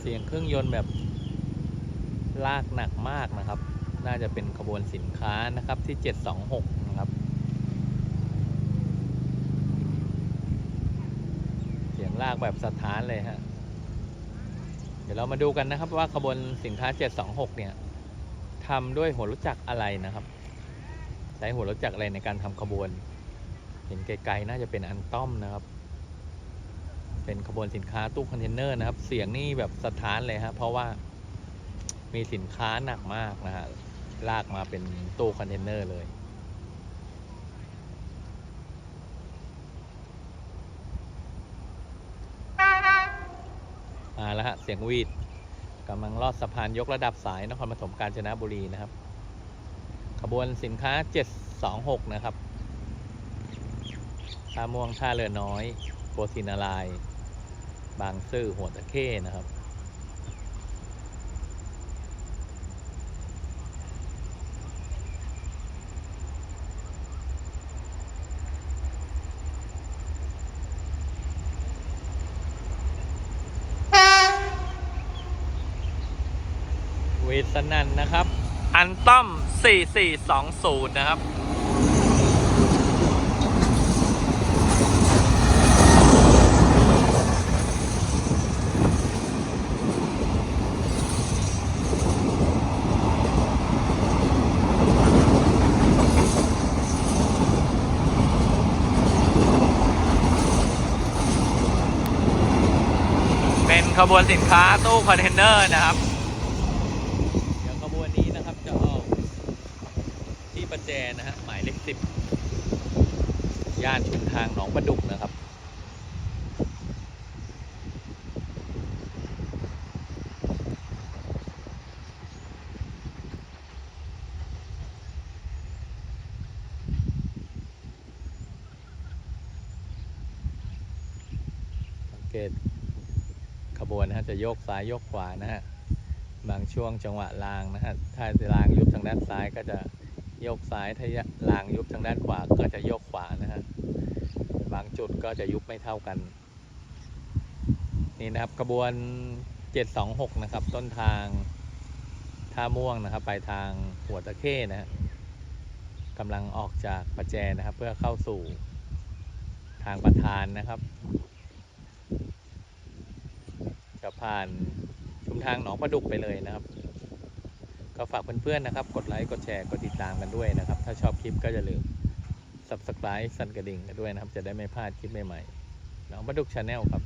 เสียงเครื่องยนต์แบบลากหนักมากนะครับ น่าจะเป็นขบวนสินค้านะครับที่ 726 นะครับ เสียงลากแบบสถานเลยฮะ เดี๋ยวเรามาดูกันนะครับว่าขบวนสินค้า 726 เนี่ยทำด้วยหัวรถจักรอะไรนะครับ ใช้หัวรถจักรอะไรในการทำขบวน เห็นไกลๆน่าจะเป็นอันต้อมนะครับ เป็นขบวนสินค้าตู้คอนเทนเนอร์นะครับ เสียงนี่แบบสถานเลยฮะเพราะว่ามีสินค้าหนักมากนะฮะลากมาเป็นตู้คอนเทนเนอร์เลยมาแล้วฮะเสียงวีดกำลังลอดสะพานยกระดับสายนครปฐมกาญจนบุรีนะครับ ขบวนสินค้า 726 นะครับท่าม่วงท่าเรือน้อยโกศินาราย บางซื่อหัวตะเข้นะครับเวสนันนะครับ อันต้อม 4420 นะครับ ขบวนสินค้าตู้คอนเทนเนอร์นะครับ เดี๋ยวขบวนนี้นะครับจะออกที่ประแจนะฮะหมายเลขสิบย่านชุมทางหนองประดุกนะครับสังเกต ขบวนนะฮะจะโยกซ้ายโยกขวานะฮะบางช่วงจังหวะรางนะฮะถ้ารางยุบทางด้านซ้ายก็จะโยกซ้ายถ้ารางยุบทางด้านขวาก็จะโยกขวานะฮะบางจุดก็จะยุบไม่เท่ากัน นี่นะครับขบวน 726 นะครับ ต้นทางท่าม่วงนะครับไปทางหัวตะเข้นะฮะกำลังออกจากประแจนะครับ เพื่อเข้าสู่ทางประธานนะครับ ผ่านชุมทางหนองประดุกไปเลยนะครับ ก็ฝากเพื่อนๆนะครับ กดไลค์กดแชร์กดติดตามกันด้วยนะครับ ถ้าชอบคลิปก็อย่าลืม subscribe สั่นกระดิ่งกันด้วยนะครับ จะได้ไม่พลาดคลิปใหม่ๆหนองประดุกชาแนลครับ